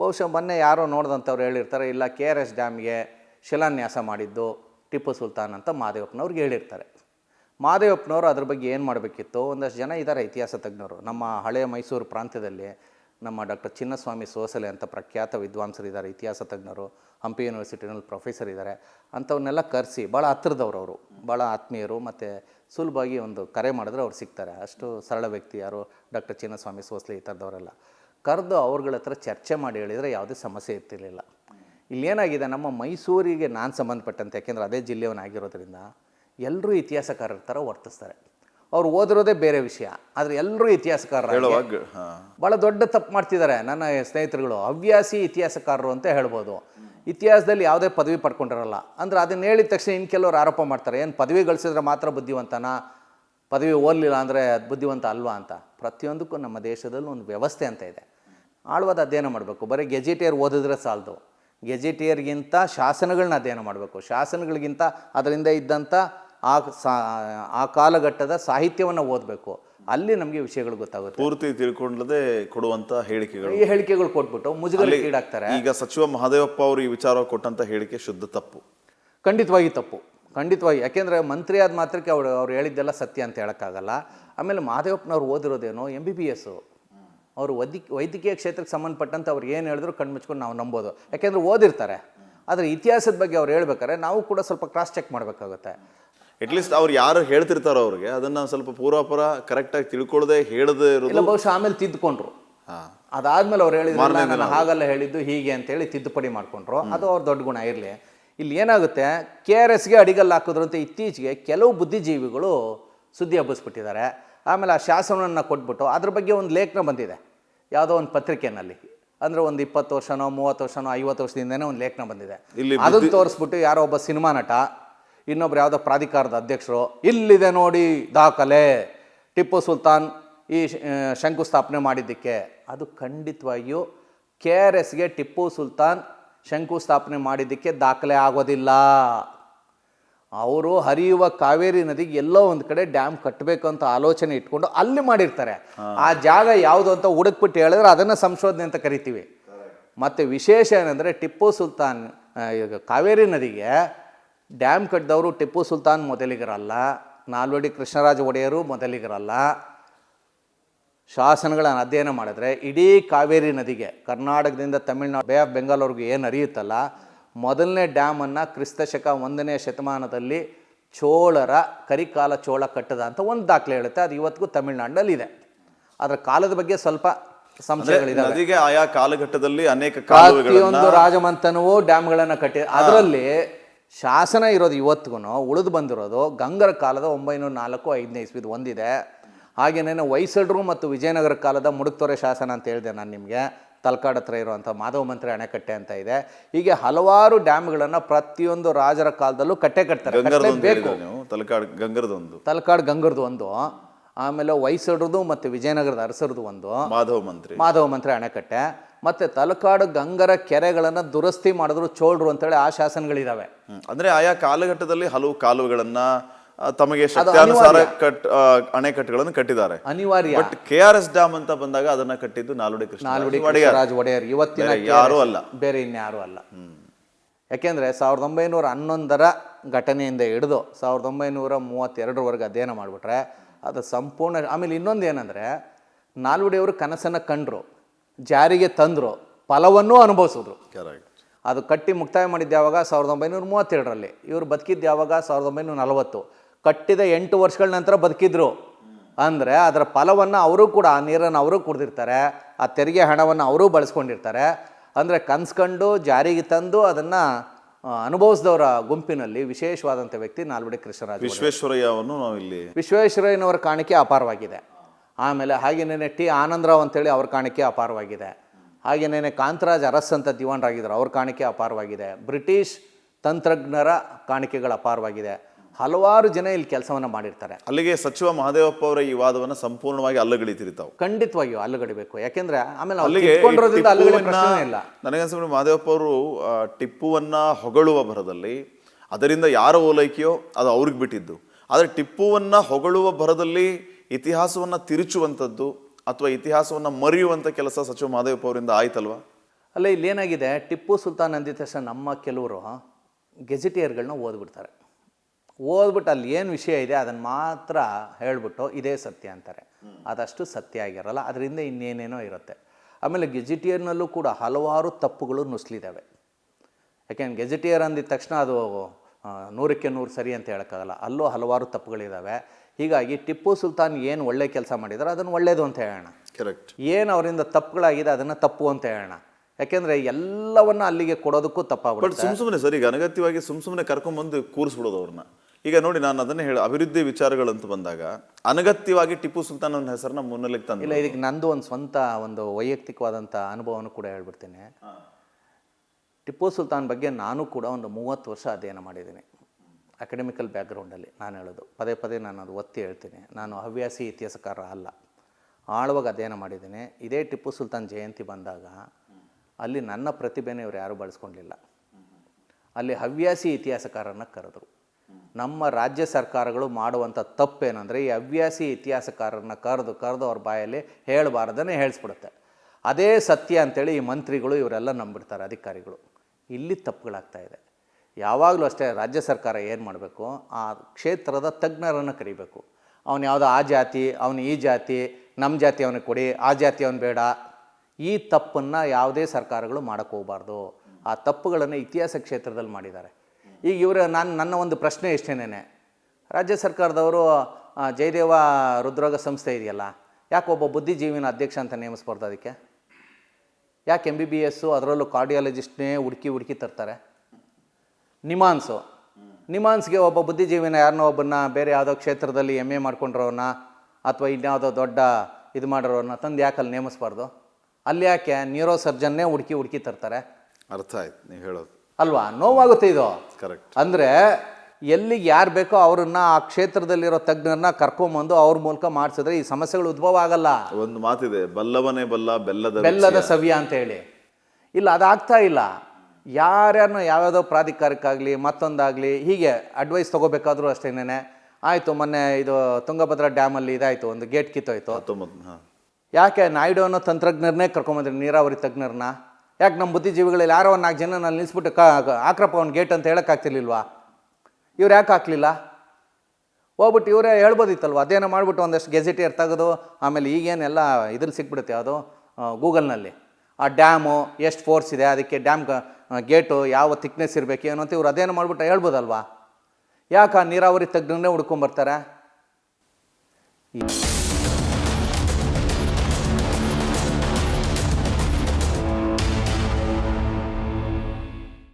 ಬಹುಶಃ ಮೊನ್ನೆ ಯಾರೋ ನೋಡ್ದಂಥವ್ರು ಹೇಳಿರ್ತಾರೆ, ಇಲ್ಲ ಕೆ ಆರ್ ಎಸ್ ಡ್ಯಾಮ್ಗೆ ಶಿಲಾನ್ಯಾಸ ಮಾಡಿದ್ದು ಟಿಪ್ಪು ಸುಲ್ತಾನ್ ಅಂತ ಮಾದೇವಪ್ಪನವ್ರಿಗೆ ಹೇಳಿರ್ತಾರೆ. ಮಾದೇವಪ್ಪನವರು ಅದ್ರ ಬಗ್ಗೆ ಏನು ಮಾಡಬೇಕಿತ್ತು? ಒಂದಷ್ಟು ಜನ ಇದ್ದಾರೆ ಇತಿಹಾಸ ತಜ್ಞರು. ನಮ್ಮ ಹಳೆಯ ಮೈಸೂರು ಪ್ರಾಂತ್ಯದಲ್ಲಿ ನಮ್ಮ ಡಾಕ್ಟರ್ ಚಿನ್ನಸ್ವಾಮಿ ಸೋಸಲೆ ಅಂತ ಪ್ರಖ್ಯಾತ ವಿದ್ವಾಂಸರು ಇದ್ದಾರೆ ಇತಿಹಾಸ ತಜ್ಞರು, ಹಂಪಿ ಯೂನಿವರ್ಸಿಟಿನಲ್ಲಿ ಪ್ರೊಫೆಸರ್ ಇದ್ದಾರೆ ಅಂಥವನ್ನೆಲ್ಲ ಕರೆಸಿ, ಭಾಳ ಹತ್ತಿರದವ್ರು ಅವರು. ಭಾಳ ಆತ್ಮೀಯರು ಮತ್ತು ಸುಲಭವಾಗಿ ಒಂದು ಕರೆ ಮಾಡಿದ್ರೆ ಅವ್ರು ಸಿಗ್ತಾರೆ. ಅಷ್ಟು ಸರಳ ವ್ಯಕ್ತಿ ಯಾರು? ಡಾಕ್ಟರ್ ಚಿನ್ನಸ್ವಾಮಿ ಸೋಸಲೆ ಈ ಥರದವರೆಲ್ಲ. ಕರೆದು ಅವ್ರಗಳ ಹತ್ರ ಚರ್ಚೆ ಮಾಡಿ ಹೇಳಿದರೆ ಯಾವುದೇ ಸಮಸ್ಯೆ ಇರ್ತಿರ್ಲಿಲ್ಲ. ಇಲ್ಲೇನಾಗಿದೆ ನಮ್ಮ ಮೈಸೂರಿಗೆ ನಾನು ಸಂಬಂಧಪಟ್ಟಂತೆ ಯಾಕೆಂದರೆ ಅದೇ ಜಿಲ್ಲೆಯವನಾಗಿರೋದ್ರಿಂದ ಎಲ್ಲರೂ ಇತಿಹಾಸಕಾರರ ಥರ ವರ್ತಿಸ್ತಾರೆ. ಅವ್ರು ಓದಿರೋದೇ ಬೇರೆ ವಿಷಯ ಆದರೆ ಎಲ್ಲರೂ ಇತಿಹಾಸಕಾರರ. ಭಾಳ ದೊಡ್ಡ ತಪ್ಪು ಮಾಡ್ತಿದ್ದಾರೆ ನನ್ನ ಸ್ನೇಹಿತರುಗಳು. ಹವ್ಯಾಸಿ ಇತಿಹಾಸಕಾರರು ಅಂತ ಹೇಳ್ಬೋದು. ಇತಿಹಾಸದಲ್ಲಿ ಯಾವುದೇ ಪದವಿ ಪಡ್ಕೊಂಡಿರಲ್ಲ. ಅಂದ್ರೆ ಅದನ್ನ ಹೇಳಿದ ತಕ್ಷಣ ಇನ್ನು ಕೆಲವರು ಆರೋಪ ಮಾಡ್ತಾರೆ ಏನು ಪದವಿ ಗಳಿಸಿದ್ರೆ ಮಾತ್ರ ಬುದ್ಧಿವಂತನ? ಪದವಿ ಓದಲಿಲ್ಲ ಅಂದರೆ ಬುದ್ಧಿವಂತ ಅಲ್ವಾ? ಅಂತ. ಪ್ರತಿಯೊಂದಕ್ಕೂ ನಮ್ಮ ದೇಶದಲ್ಲಿ ಒಂದು ವ್ಯವಸ್ಥೆ ಅಂತ ಇದೆ. ಆಳ್ವಾದ ಅಧ್ಯಯನ ಮಾಡಬೇಕು. ಬರೀ ಗೆಜಿಟಿಯರ್ ಓದಿದ್ರೆ ಸಾಲದು. ಗೆಜೆಟಿಯರ್ಗಿಂತ ಶಾಸನಗಳನ್ನ ಅಧ್ಯಯನ ಮಾಡಬೇಕು. ಶಾಸನಗಳಿಗಿಂತ ಅದರಿಂದ ಇದ್ದಂಥ ಆ ಸಾ ಆ ಕಾಲಘಟ್ಟದ ಸಾಹಿತ್ಯವನ್ನು ಓದಬೇಕು. ಅಲ್ಲಿ ನಮಗೆ ವಿಷಯಗಳು ಗೊತ್ತಾಗುತ್ತೆ. ಪೂರ್ತಿ ತಿಳ್ಕೊಂಡ್ಲದೆ ಕೊಡುವಂತ ಹೇಳಿಕೆಗಳು. ಈ ಹೇಳಿಕೆಗಳು ಕೊಟ್ಬಿಟ್ಟು ಮುಜುಗರಕ್ಕೆ ಈಡಾಗ್ತಾರೆ. ಈಗ ಸಚಿವ ಮಹದೇವಪ್ಪ ಅವರು ಈ ವಿಚಾರ ಕೊಟ್ಟಂತ ಹೇಳಿಕೆ ಶುದ್ಧ ತಪ್ಪು. ಖಂಡಿತವಾಗಿ ತಪ್ಪು. ಖಂಡಿತವಾಗಿ. ಯಾಕೆಂದರೆ ಮಂತ್ರಿ ಆದ ಮಾತ್ರಕ್ಕೆ ಅವರು ಅವ್ರು ಹೇಳಿದ್ದೆಲ್ಲ ಸತ್ಯ ಅಂತ ಹೇಳೋಕ್ಕಾಗಲ್ಲ. ಆಮೇಲೆ ಮಹಾದೇವಪ್ಪನವ್ರು ಓದಿರೋದೇನು? ಎಂ ಬಿ ಬಿ ಎಸ್ಸು ಅವರು ವೈದ್ಯಕ್ ವೈದ್ಯಕೀಯ ಕ್ಷೇತ್ರಕ್ಕೆ ಸಂಬಂಧಪಟ್ಟಂತೆ ಅವ್ರು ಏನು ಹೇಳಿದ್ರು ಕಣ್ಣು ಮುಚ್ಕೊಂಡು ನಾವು ನಂಬೋದು. ಯಾಕೆಂದರೆ ಓದಿರ್ತಾರೆ. ಆದರೆ ಇತಿಹಾಸದ ಬಗ್ಗೆ ಅವ್ರು ಹೇಳ್ಬೇಕಾದ್ರೆ ನಾವು ಕೂಡ ಸ್ವಲ್ಪ ಕ್ರಾಸ್ ಚೆಕ್ ಮಾಡಬೇಕಾಗುತ್ತೆ. ಅಟ್ಲೀಸ್ಟ್ ಅವ್ರು ಯಾರು ಹೇಳ್ತಿರ್ತಾರೋ ಅವ್ರಿಗೆ ಅದನ್ನ ಸ್ವಲ್ಪ ಪೂರ್ವಾಪರ ಕರೆಕ್ಟಾಗಿ ತಿಳ್ಕೊಳ್ಳದೆ ಹೇಳದೆ ಇಲ್ಲ ಇರೋದು ಬಹುಶಃ ಆಮೇಲೆ ತಿದ್ದುಕೊಂಡ್ರು ಅದಾದ್ಮೇಲೆ ಅವ್ರು ಹೇಳಿದ್ರು ನಾನು ಹಾಗಲ್ಲ ಹೇಳಿದ್ದು ಹೀಗೆ ಅಂತೇಳಿ ತಿದ್ದುಪಡಿ ಮಾಡಿಕೊಂಡ್ರು. ಅದು ಅವ್ರ ದೊಡ್ಡ ಗುಣ ಇರಲಿ. ಇಲ್ಲಿ ಏನಾಗುತ್ತೆ ಕೆ ಆರ್ ಎಸ್ಗೆ ಅಡಿಗಲ್ಲಿ ಹಾಕಿದ್ರು ಅಂತ ಇತ್ತೀಚೆಗೆ ಕೆಲವು ಬುದ್ಧಿಜೀವಿಗಳು ಸುದ್ದಿ ಹಬ್ಬಿಸ್ಬಿಟ್ಟಿದ್ದಾರೆ. ಆಮೇಲೆ ಆ ಶಾಸನವನ್ನು ಕೊಟ್ಬಿಟ್ಟು ಅದ್ರ ಬಗ್ಗೆ ಒಂದು ಲೇಖನ ಬಂದಿದೆ. ಯಾವುದೋ ಒಂದು ಪತ್ರಿಕೆನಲ್ಲಿ. ಅಂದರೆ ಒಂದು ಇಪ್ಪತ್ತು ವರ್ಷನೋ ಮೂವತ್ತು ವರ್ಷನೋ ಐವತ್ತು ವರ್ಷದಿಂದನೇ ಒಂದು ಲೇಖನ ಬಂದಿದೆ. ಇಲ್ಲಿ ಅದನ್ನು ತೋರಿಸ್ಬಿಟ್ಟು ಯಾರೋ ಒಬ್ಬ ಸಿನಿಮಾ ನಟ ಇನ್ನೊಬ್ರು ಯಾವುದೋ ಪ್ರಾಧಿಕಾರದ ಅಧ್ಯಕ್ಷರು ಇಲ್ಲಿದೆ ನೋಡಿ ದಾಖಲೆ. ಟಿಪ್ಪು ಸುಲ್ತಾನ್ ಈ ಶಂಕುಸ್ಥಾಪನೆ ಮಾಡಿದ್ದಕ್ಕೆ. ಅದು ಖಂಡಿತವಾಗಿಯೂ ಕೆ ಆರ್ ಎಸ್ಗೆ ಟಿಪ್ಪು ಸುಲ್ತಾನ್ ಶಂಕುಸ್ಥಾಪನೆ ಮಾಡಿದ್ದಕ್ಕೆ ದಾಖಲೆ ಆಗೋದಿಲ್ಲ. ಅವರು ಹರಿಯುವ ಕಾವೇರಿ ನದಿಗೆ ಎಲ್ಲೋ ಒಂದು ಕಡೆ ಡ್ಯಾಮ್ ಕಟ್ಟಬೇಕು ಅಂತ ಆಲೋಚನೆ ಇಟ್ಕೊಂಡು ಅಲ್ಲಿ ಮಾಡಿರ್ತಾರೆ. ಆ ಜಾಗ ಯಾವುದು ಅಂತ ಹುಡುಕ್ಬಿಟ್ಟು ಹೇಳಿದ್ರೆ ಅದನ್ನು ಸಂಶೋಧನೆ ಅಂತ ಕರಿತೀವಿ. ಮತ್ತು ವಿಶೇಷ ಏನಂದರೆ ಟಿಪ್ಪು ಸುಲ್ತಾನ್ ಕಾವೇರಿ ನದಿಗೆ ಡ್ಯಾಮ್ ಕಟ್ಟಿದವರು ಟಿಪ್ಪು ಸುಲ್ತಾನ್ ಮೊದಲಿಗರಲ್ಲ, ನಾಲ್ವಡಿ ಕೃಷ್ಣರಾಜ ಒಡೆಯರು ಮೊದಲಿಗರಲ್ಲ. ಶಾಸನಗಳನ್ನು ಅಧ್ಯಯನ ಮಾಡಿದ್ರೆ ಇಡೀ ಕಾವೇರಿ ನದಿಗೆ, ಕರ್ನಾಟಕದಿಂದ ತಮಿಳ್ನಾಡು, ಬೇ ಆಫ್ ಬೆಂಗಾಲ್ವರೆಗೂ ಏನು ಹರಿಯುತ್ತಲ್ಲ ಮೊದಲನೇ ಡ್ಯಾಮನ್ನು ಕ್ರಿಸ್ತ ಶಕ ಒಂದನೇ ಶತಮಾನದಲ್ಲಿ ಚೋಳರ ಕರಿಕಾಲ ಚೋಳ ಕಟ್ಟದ ಅಂತ ಒಂದು ದಾಖಲೆ ಹೇಳುತ್ತೆ. ಅದು ಇವತ್ತಿಗೂ ತಮಿಳುನಾಡಲ್ಲಿ ಇದೆ ಅದರ ಕಾಲದ ಬಗ್ಗೆ ಸ್ವಲ್ಪ ಸಂಶಯಗಳಿದೆ ನದಿಗೆ ಆಯಾ ಕಾಲಘಟ್ಟದಲ್ಲಿ ಅನೇಕ ಒಂದು ಪ್ರತಿಯೊಂದು ರಾಜಮಂತನವು ಡ್ಯಾಮ್ಗಳನ್ನು ಕಟ್ಟಿ ಅದರಲ್ಲಿ ಶಾಸನ ಇರೋದು ಇವತ್ತಿಗೂ ಉಳಿದು ಬಂದಿರೋದು ಗಂಗರ ಕಾಲದ ಒಂಬೈನೂರ ನಾಲ್ಕು ಐದನೇ ಇಸ್ವಿದು ಒಂದಿದೆ. ಹಾಗೇನೇನು ಹೊಯ್ಸಳರು ಮತ್ತು ವಿಜಯನಗರ ಕಾಲದ ಮುಡುಕ್ತೊರೆ ಶಾಸನ ಅಂತ ಹೇಳಿದೆ ನಾನು ನಿಮಗೆ. ತಲಕಾಡ್ ಹತ್ರ ಇರುವಂಥ ಮಾಧವ ಮಂತ್ರಿ ಅಣೆಕಟ್ಟೆ ಅಂತ ಇದೆ. ಹೀಗೆ ಹಲವಾರು ಡ್ಯಾಮ್ಗಳನ್ನು ಪ್ರತಿಯೊಂದು ರಾಜರ ಕಾಲದಲ್ಲೂ ಕಟ್ಟೆ ಕಟ್ತಾರೆ. ಬೇಕು. ತಲಕಾಡ್ ಗಂಗರದೊಂದು. ತಲಕಾಡ್ ಗಂಗರದು ಒಂದು. ಆಮೇಲೆ ಹೊಯ್ಸಳರದು ಮತ್ತು ವಿಜಯನಗರದ ಅರಸರದು ಒಂದು. ಮಾಧವ ಮಂತ್ರಿ. ಮಾಧವ ಮಂತ್ರಿ ಅಣೆಕಟ್ಟೆ. ಮತ್ತು ತಲಕಾಡು ಗಂಗರ ಕೆರೆಗಳನ್ನು ದುರಸ್ತಿ ಮಾಡಿದ್ರು ಚೋಳರು ಅಂತೇಳಿ ಆ ಶಾಸನಗಳಿದ್ದಾವೆ ಅಂದರೆ ಆಯಾ ಕಾಲಘಟ್ಟದಲ್ಲಿ ಹಲವು ಕಾಲುವೆಗಳನ್ನ ತಮಗೆ ಶಕ್ತಾನುಸಾರ ಕಟ್ ಅಣೆಕಟ್ಟುಗಳನ್ನು ಕಟ್ಟಿದ್ದಾರೆ. ಅನಿವಾರ್ಯ. But K R S dam ಅಂತ ಬಂದಾಗ ಅದನ್ನ ಕಟ್ಟಿದ್ದು ನಾಲ್ವಡಿ ಕೃಷ್ಣರಾಜ ಒಡೆಯರ್ ಇವತ್ತಿನ ಯಾರು ಅಲ್ಲ. ಬೇರೆ ಇನ್ಯಾರು ಅಲ್ಲ. ಯಾಕೆಂದ್ರೆ ಸಾವಿರದ ಒಂಬೈನೂರ ಹನ್ನೊಂದರ ಘಟನೆಯಿಂದ ಹಿಡಿದು ಸಾವಿರದ ಒಂಬೈನೂರ ಮೂವತ್ತೆರಡರವರೆಗೆ ಅಧ್ಯಯನ ಮಾಡಿಬಿಟ್ರೆ ಅದು ಸಂಪೂರ್ಣ ಆಮೇಲೆ ಇನ್ನೊಂದು ಏನಂದರೆ ನಾಲ್ವಡಿಯವರು ಕನಸನ್ನು ಕಂಡ್ರು ಜಾರಿಗೆ ತಂದರು ಫಲವನ್ನೂ ಅನುಭವಿಸಿದ್ರು. ಅದು ಕಟ್ಟಿ ಮುಕ್ತಾಯ ಮಾಡಿದ್ದ ಯಾವಾಗ? ಸಾವಿರದ ಒಂಬೈನೂರ ಮೂವತ್ತೆರಡರಲ್ಲಿ. ಇವರು ಬದುಕಿದ್ದು ಯಾವಾಗ? ಸಾವಿರದ ಒಂಬೈನೂರ ನಲವತ್ತು. ಕಟ್ಟಿದ ಎಂಟು ವರ್ಷಗಳ ನಂತರ ಬದುಕಿದ್ರು. ಅಂದರೆ ಅದರ ಫಲವನ್ನು ಅವರು ಕೂಡ ಆ ನೀರನ್ನು ಅವರು ಕುಡ್ದಿರ್ತಾರೆ ಆ ತೆರಿಗೆ ಹಣವನ್ನು ಅವರೂ ಬಳಸ್ಕೊಂಡಿರ್ತಾರೆ. ಅಂದರೆ ಕನ್ಸ್ಕೊಂಡು ಜಾರಿಗೆ ತಂದು ಅದನ್ನು ಅನುಭವಿಸಿದವರ ಗುಂಪಿನಲ್ಲಿ ವಿಶೇಷವಾದಂಥ ವ್ಯಕ್ತಿ ನಾಲ್ವಡಿ ಕೃಷ್ಣರಾಜ. ವಿಶ್ವೇಶ್ವರಯ್ಯವನ್ನು ನಾವು ಇಲ್ಲಿ ವಿಶ್ವೇಶ್ವರಯ್ಯನವರ ಕಾಣಿಕೆ ಅಪಾರವಾಗಿದೆ. ಆಮೇಲೆ ಹಾಗೇನೇ ಟಿ ಆನಂದರಾವ್ ಅಂತೇಳಿ ಅವ್ರ ಕಾಣಿಕೆ ಅಪಾರವಾಗಿದೆ. ಹಾಗೇನೇ ಕಾಂತರಾಜ್ ಅರಸ್ ಅಂತ ದಿವಾನರಾಗಿದ್ದರು ಅವ್ರ ಕಾಣಿಕೆ ಅಪಾರವಾಗಿದೆ. ಬ್ರಿಟಿಷ್ ತಂತ್ರಜ್ಞರ ಕಾಣಿಕೆಗಳು ಅಪಾರವಾಗಿದೆ. ಹಲವಾರು ಜನ ಇಲ್ಲಿ ಕೆಲಸವನ್ನು ಮಾಡಿರ್ತಾರೆ. ಅಲ್ಲಿಗೆ ಸಚಿವ ಮಹಾದೇವಪ್ಪ ಅವರ ಈ ವಾದವನ್ನ ಸಂಪೂರ್ಣವಾಗಿ ಅಲ್ಲಗಳಿತಿರ್ತಾವೆ ತಾವು ಖಂಡಿತವಾಗಿಯೂ ಅಲ್ಲಗಡಿಬೇಕು. ಯಾಕೆಂದ್ರೆ ಆಮೇಲೆ ಅಲ್ಲಿಗೆ ಇಲ್ಲ. ನನಗನ್ಸಿದ್ರೆ ಮಹದೇವಪ್ಪ ಅವರು ಟಿಪ್ಪುವನ್ನ ಹೊಗಳುವ ಭರದಲ್ಲಿ ಅದರಿಂದ ಯಾರ ಓಲೈಕೆಯೋ ಅದು ಅವ್ರಿಗೆ ಬಿಟ್ಟಿದ್ದು. ಆದರೆ ಟಿಪ್ಪುವನ್ನ ಹೊಗಳುವ ಭರದಲ್ಲಿ ಇತಿಹಾಸವನ್ನ ತಿರುಚುವಂಥದ್ದು ಅಥವಾ ಇತಿಹಾಸವನ್ನ ಮರೆಯುವಂಥ ಕೆಲಸ ಸಚಿವ ಮಹದೇವಪ್ಪ ಅವರಿಂದ ಆಯ್ತಲ್ವಾ? ಅಲ್ಲ ಇಲ್ಲಿ ಏನಾಗಿದೆ ಟಿಪ್ಪು ಸುಲ್ತಾನ್ ಅಂದಿದ ತಕ್ಷಣ ನಮ್ಮ ಕೆಲವರು ಗೆಜಿಟಿಯರ್ಗಳನ್ನ ಓದ್ಬಿಡ್ತಾರೆ. ಓದ್ಬಿಟ್ಟು ಅಲ್ಲಿ ಏನು ವಿಷಯ ಇದೆ ಅದನ್ನು ಮಾತ್ರ ಹೇಳ್ಬಿಟ್ಟು ಇದೇ ಸತ್ಯ ಅಂತಾರೆ. ಅದಷ್ಟು ಸತ್ಯ ಆಗಿರಲ್ಲ ಅದರಿಂದ ಇನ್ನೇನೇನೋ ಇರುತ್ತೆ. ಆಮೇಲೆ ಗೆಜಿಟಿಯರ್ನಲ್ಲೂ ಕೂಡ ಹಲವಾರು ತಪ್ಪುಗಳು ನುಸ್ಲಿದ್ದಾವೆ ಯಾಕೆಂದ್ರೆ ಗೆಜಿಟಿಯರ್ ಅಂದಿದ ತಕ್ಷಣ ಅದು ನೂರಕ್ಕೆ ನೂರು ಸರಿ ಅಂತ ಹೇಳೋಕ್ಕಾಗಲ್ಲ. ಅಲ್ಲೂ ಹಲವಾರು ತಪ್ಪುಗಳಿದ್ದಾವೆ ಹೀಗಾಗಿ ಟಿಪ್ಪು ಸುಲ್ತಾನ್ ಏನು ಒಳ್ಳೆ ಕೆಲಸ ಮಾಡಿದಾರೆ ಅದನ್ನು ಒಳ್ಳೆಯದು ಅಂತ ಹೇಳೋಣ. ಕರೆಕ್ಟ್ ಏನು ಅವರಿಂದ ತಪ್ಪುಗಳಾಗಿದೆ ಅದನ್ನು ತಪ್ಪು ಅಂತ ಹೇಳೋಣ. ಯಾಕೆಂದರೆ ಎಲ್ಲವನ್ನ ಅಲ್ಲಿಗೆ ಕೊಡೋದಕ್ಕೂ ಬಟ್ ತಪ್ಪಾಗ್ಬಿಡುತ್ತೆ. ಸುಮ್ ಸುಮ್ಮನೆ ಸರಿ ಅನಗತ್ಯವಾಗಿ ಸುಮ್ ಸುಮ್ಮನೆ ಕರ್ಕೊಂಡ್ಬಂದು ಕೂರಿಸ್ಬಿಡೋದು ಅವ್ರನ್ನ. ಈಗ ನೋಡಿ ನಾನು ಅದನ್ನೇ ಹೇಳಿ ಅಭಿವೃದ್ಧಿ ವಿಚಾರಗಳಂತ ಬಂದಾಗ ಅನಗತ್ಯವಾಗಿ ಟಿಪ್ಪು ಸುಲ್ತಾನ್ ಒಂದು ಹೆಸರನ್ನ ಮುನ್ನೆಲೆಗೆ ತಂದು ಇಲ್ಲ ಇದಕ್ಕೆ ನಂದು ಒಂದು ಸ್ವಂತ ಒಂದು ವೈಯಕ್ತಿಕವಾದಂಥ ಅನುಭವವನ್ನು ಕೂಡ ಹೇಳ್ಬಿಡ್ತೀನಿ. ಟಿಪ್ಪು ಸುಲ್ತಾನ್ ಬಗ್ಗೆ ನಾನು ಕೂಡ ಒಂದು ಮೂವತ್ತು ವರ್ಷ ಅಧ್ಯಯನ ಮಾಡಿದ್ದೀನಿ. ಅಕಾಡೆಮಿಕಲ್ ಬ್ಯಾಕ್ಗ್ರೌಂಡಲ್ಲಿ ನಾನು ಹೇಳೋದು. ಪದೇ ಪದೇ ನಾನು ಅದು ಒತ್ತಿ ಹೇಳ್ತೀನಿ. ನಾನು ಹವ್ಯಾಸಿ ಇತಿಹಾಸಕಾರ ಅಲ್ಲ. ಆಳವಾಗಿ ಅಧ್ಯಯನ ಮಾಡಿದ್ದೀನಿ. ಇದೇ ಟಿಪ್ಪು ಸುಲ್ತಾನ್ ಜಯಂತಿ ಬಂದಾಗ ಅಲ್ಲಿ ನನ್ನ ಪ್ರತಿಭೆನೇ ಇವ್ರು ಯಾರೂ ಬಳಸ್ಕೊಂಡಿಲ್ಲ. ಅಲ್ಲಿ ಹವ್ಯಾಸಿ ಇತಿಹಾಸಕಾರನ್ನು ಕರೆದ್ರು. ನಮ್ಮ ರಾಜ್ಯ ಸರ್ಕಾರಗಳು ಮಾಡುವಂಥ ತಪ್ಪೇನೆಂದರೆ ಈ ಹವ್ಯಾಸಿ ಇತಿಹಾಸಕಾರರನ್ನ ಕರೆದು ಕರೆದು ಅವ್ರ ಬಾಯಲ್ಲಿ ಹೇಳಬಾರ್ದನ್ನೇ ಹೇಳಿಸ್ಬಿಡುತ್ತೆ. ಅದೇ ಸತ್ಯ ಅಂತೇಳಿ ಈ ಮಂತ್ರಿಗಳು ಇವರೆಲ್ಲ ನಂಬಿಡ್ತಾರೆ, ಅಧಿಕಾರಿಗಳು. ಇಲ್ಲಿ ತಪ್ಪುಗಳಾಗ್ತಾ ಇದೆ. ಯಾವಾಗಲೂ ಅಷ್ಟೇ ರಾಜ್ಯ ಸರ್ಕಾರ ಏನು ಮಾಡಬೇಕು? ಆ ಕ್ಷೇತ್ರದ ತಜ್ಞರನ್ನು ಕರಿಬೇಕು. ಅವನು ಯಾವುದೋ ಆ ಜಾತಿ, ಅವನು ಈ ಜಾತಿ ನಮ್ಮ ಜಾತಿ ಅವನಿಗೆ ಕೊಡಿ, ಆ ಜಾತಿ ಅವನು ಬೇಡ. ಈ ತಪ್ಪನ್ನು ಯಾವುದೇ ಸರ್ಕಾರಗಳು ಮಾಡೋಕ್ಕೆ ಹೋಗಬಾರ್ದು. ಆ ತಪ್ಪುಗಳನ್ನು ಇತಿಹಾಸ ಕ್ಷೇತ್ರದಲ್ಲಿ ಮಾಡಿದ್ದಾರೆ. ಈಗ ಇವರು ನಾನು ನನ್ನ ಒಂದು ಪ್ರಶ್ನೆ ಇಷ್ಟೇನೆ ರಾಜ್ಯ ಸರ್ಕಾರದವರು ಜಯದೇವ ಹೃದ್ರೋಗ ಸಂಸ್ಥೆ ಇದೆಯಲ್ಲ, ಯಾಕೆ ಒಬ್ಬ ಬುದ್ಧಿಜೀವಿನ ಅಧ್ಯಕ್ಷ ಅಂತ ನೇಮಿಸ್ಬಾರ್ದು ಅದಕ್ಕೆ? ಯಾಕೆ ಎಂ ಬಿ ಬಿ ಎಸ್ಸು ಅದರಲ್ಲೂ ಕಾರ್ಡಿಯಾಲಜಿಸ್ಟ್ನೇ ಹುಡುಕಿ ಹುಡುಕಿ ತರ್ತಾರೆ? ನಿಮಾನ್ಸು. ನಿಮಾನ್ಸ್ಗೆ ಒಬ್ಬ ಬುದ್ಧಿಜೀವಿನ ಯಾರನ್ನೋ ಒಬ್ಬನ್ನ ಬೇರೆ ಯಾವುದೋ ಕ್ಷೇತ್ರದಲ್ಲಿ ಎಂ ಎ ಮಾಡ್ಕೊಂಡಿರೋನ ಅಥವಾ ಇನ್ಯಾವುದೋ ದೊಡ್ಡ ಇದು ಮಾಡಿರೋನ ತಂದು ಯಾಕೆ ಅಲ್ಲಿ ನೇಮಿಸ್ಬಾರ್ದು? ಅಲ್ಲಿ ಯಾಕೆ ನ್ಯೂರೋ ಸರ್ಜನ್ನೇ ಹುಡುಕಿ ಹುಡುಕಿ ತರ್ತಾರೆ? ಅರ್ಥ ಆಯ್ತು, ನೀವು ಹೇಳೋದು. ಅಲ್ವಾ? ನೋವಾಗುತ್ತೆ ಇದು. ಕರೆಕ್ಟ್ ಅಂದರೆ ಎಲ್ಲಿಗೆ ಯಾರು ಬೇಕೋ ಅವ್ರನ್ನ ಆ ಕ್ಷೇತ್ರದಲ್ಲಿರೋ ತಜ್ಞರನ್ನ ಕರ್ಕೊಂಬಂದು ಅವ್ರ ಮೂಲಕ ಮಾಡಿಸಿದ್ರೆ ಈ ಸಮಸ್ಯೆಗಳು ಉದ್ಭವ ಆಗಲ್ಲ. ಒಂದು ಮಾತಿದೆ ಬಲ್ಲವನೇ ಬಲ್ಲ ಬೆಲ್ಲದ ಬೆಲ್ಲದ ಸವ್ಯ ಅಂತ ಹೇಳಿ. ಇಲ್ಲ ಅದಾಗ್ತಾ ಇಲ್ಲ. ಯಾರ್ಯಾರು ಯಾವ್ಯಾವುದೋ ಪ್ರಾಧಿಕಾರಕ್ಕಾಗಲಿ ಮತ್ತೊಂದಾಗಲಿ ಹೀಗೆ ಅಡ್ವೈಸ್ ತಗೋಬೇಕಾದ್ರೂ ಅಷ್ಟೇನೆ ಆಯಿತು ಮೊನ್ನೆ ಇದು ತುಂಗಭದ್ರಾ ಡ್ಯಾಮಲ್ಲಿ ಇದಾಯಿತು ಒಂದು ಗೇಟ್ ಕಿತ್ತೋಯ್ತು. ಯಾಕೆ ನಾಯ್ಡು ಅನ್ನೋ ತಂತ್ರಜ್ಞರನ್ನೇ ಕರ್ಕೊಂಬಂದ್ರಿ ನೀರಾವರಿ ತಜ್ಞರನ್ನ? ಯಾಕೆ ನಮ್ಮ ಬುದ್ಧಿಜೀವಿಗಳಲ್ಲಿ ಯಾರೋ ಒಂದು ನಾಲ್ಕು ಜನ ನಾನು ನಿಲ್ಲಿಸ್ಬಿಟ್ಟು ಕ ಆಕ್ರಪ್ಪ ಒಂದು ಗೇಟ್ ಅಂತ ಹೇಳೋಕ್ಕಾಗ್ತಿರ್ಲಿಲ್ವಾ ಇವ್ರು ಯಾಕೆ ಹಾಕಲಿಲ್ಲ ಹೋಗ್ಬಿಟ್ಟು ಇವರೇ ಹೇಳ್ಬೋದಿತ್ತಲ್ವ? ಅದೇನೋ ಮಾಡಿಬಿಟ್ಟು ಒಂದಷ್ಟು ಗೆಜೆಟಿಯರ್ ತೆಗೆದು, ಆಮೇಲೆ ಈಗೇನೆಲ್ಲ ಇದ್ರಲ್ಲಿ ಸಿಕ್ಬಿಡುತ್ತೆ ಯಾವುದು? ಗೂಗಲ್ನಲ್ಲಿ. ಆ ಡ್ಯಾಮು, ಎಷ್ಟು ಫೋರ್ಸ್ ಇದೆ, ಅದಕ್ಕೆ ಡ್ಯಾಮ್ ಗೇಟು ಯಾವ ಥಿಕ್ನೆಸ್ ಇರಬೇಕು ಏನು ಅಂತ ಇವ್ರು ಅದೇನೋ ಮಾಡಿಬಿಟ್ಟು ಹೇಳ್ಬೋದಲ್ವಾ? ಯಾಕೆ ಆ ನೀರಾವರಿ ತಜ್ಞರನ್ನೇ ಹುಡ್ಕೊಂಬರ್ತಾರೆ?